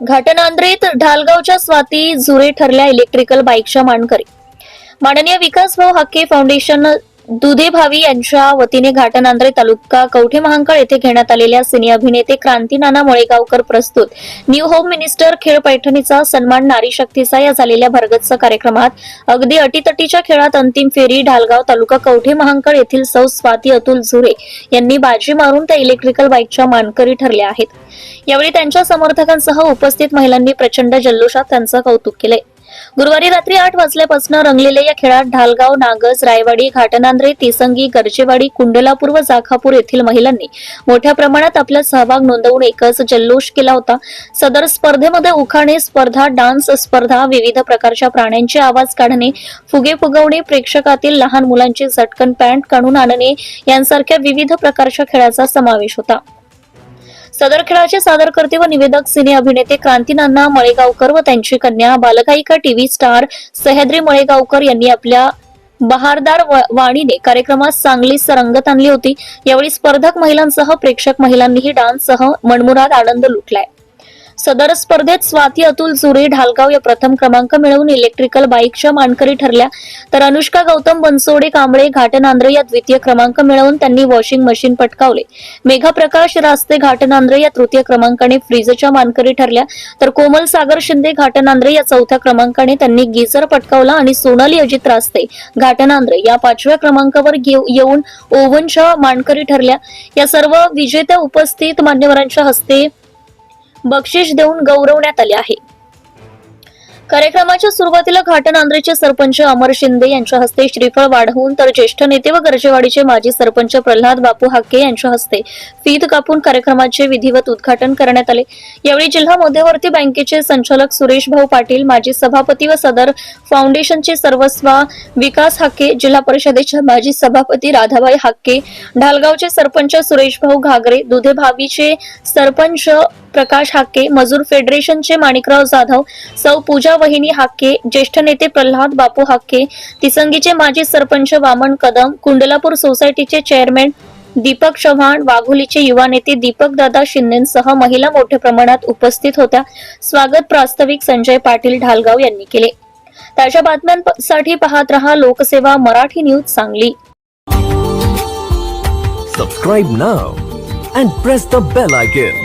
घाटनांद्रीत ढालगावच्या स्वाती झुरे ठरल्या इलेक्ट्रिकल बाईकच्या मानकरी. माननीय विकास भाऊ हाके फाउंडेशन दुधे भावी यांच्या वतीने घाटनांद्रे तालुका कवठे महांकाळ येथे घेण्यात आलेल्या सिने अभिनेते क्रांती नाना मळेगावकर प्रस्तुत. न्यू होम मिनिस्टर खेळ पैठणीचा सन्मान नारी शक्तीचा या झालेल्या भरगच्च कार्यक्रमात अगदी अटीतटीच्या खेळात अंतिम फेरी ढालगाव तालुका कवठे महांकाळ येथील सौ स्वाती अतुल झुरे यांनी बाजी मारून त्या इलेक्ट्रिकल बाईकच्या मानकरी ठरल्या आहेत. यावेळी त्यांच्या समर्थकांसह उपस्थित महिलांनी प्रचंड जल्लोषात त्यांचं कौतुक केलंय. गुरुवारी रात्री आठ वाजल्यापासून रंगलेल्या या खेळात ढालगाव नागज रायवाडी घाटनांद्रे तिसंगी गरजेवाडी कुंडलापूर व जाखापूर येथील महिलांनी मोठ्या प्रमाणात आपला सहभाग नोंदवून एकच जल्लोष केला होता. सदर स्पर्धेमध्ये उखाणे स्पर्धा डान्स स्पर्धा विविध प्रकारच्या प्राण्यांचे आवाज काढणे फुगे फुगवणे प्रेक्षकातील लहान मुलांची झटकन पॅन्ट काढून आणणे यांसारख्या विविध प्रकारच्या खेळाचा समावेश होता. सदर खेळाचे सादरकर्ते व निवेदक सिने अभिनेते क्रांतीनाना मळेगावकर व त्यांची कन्या बालगायिका टीव्ही स्टार सह्याद्री मळेगावकर यांनी आपल्या बहारदार वाणीने कार्यक्रमात चांगली रंगत आणली होती. यावेळी स्पर्धक महिलांसह प्रेक्षक महिलांनीही डान्ससह मनमुराद आनंद लुटलाय. सदर स्पर्धेत स्वाती अतुल जुरे ढालगाव या प्रथम क्रमांक मिळवून इलेक्ट्रिकल बाईकच्या मानकरी ठरल्या. तर अनुष्का गौतम बनसोडे कांबळे घाटनांद्रे या द्वितीय क्रमांक मिळवून त्यांनी वॉशिंग मशीन पटकावले. मेघा प्रकाश रास्ते घाटनांद्रे या तृतीय क्रमांकाने फ्रीजच्या मानकरी ठरल्या. तर कोमल सागर शिंदे घाटनांद्रे या चौथ्या क्रमांकाने त्यांनी गिझर पटकावला आणि सोनाली अजित रास्ते घाटनांद्रे या पाचव्या क्रमांकावर घेऊ- येऊन ओव्हनच्या मानकरी ठरल्या. या सर्व विजेत्या उपस्थित मान्यवरांच्या हस्ते बक्षीस देऊन गौरवण्यात आले आहे. कार्यक्रमाच्या सुरुवातीला घाटनांद्रेचे सरपंच अमर शिंदे यांच्या हस्ते श्रीफळ वाढवून तर ज्येष्ठ नेते व गरजेवाडीचे माजी सरपंच प्रल्हाद बापू हाके यांच्या हस्ते फीत कापून कार्यक्रमाचे विधिवत उद्घाटन करण्यात आले. यावेळी जिल्हा मध्यवर्ती बँकेचे संचालक सुरेश भाऊ पाटील माजी सभापती व सदर फाउंडेशनचे सर्वस्वा विकास हाके जिल्हा परिषदेच्या माजी सभापती राधाबाई हाके ढालगावचे सरपंच सुरेश भाऊ घागरे दुधे भावीचे सरपंच प्रकाश हाके मजूर फेडरेशनचे माणिकराव जाधव सौ पूजा वहिनी हाके ज्येष्ठ नेते प्रल्हाद बापू हाके तिसंगीचे माजी सरपंच वामन कदम कुंडलापूर सोसायटीचे चेअरमॅन दीपक चव्हाण वाघोलीचे युवा नेते दीपक दादा शिंदेसह महिला मोठ्या प्रमाणात उपस्थित होत्या. स्वागत प्रास्ताविक संजय पाटील ढालगाव यांनी केले. ताज्या बातम्यांसाठी पाहत रहा Lokseva Marathi news Sangli. Subscribe now and press the bell icon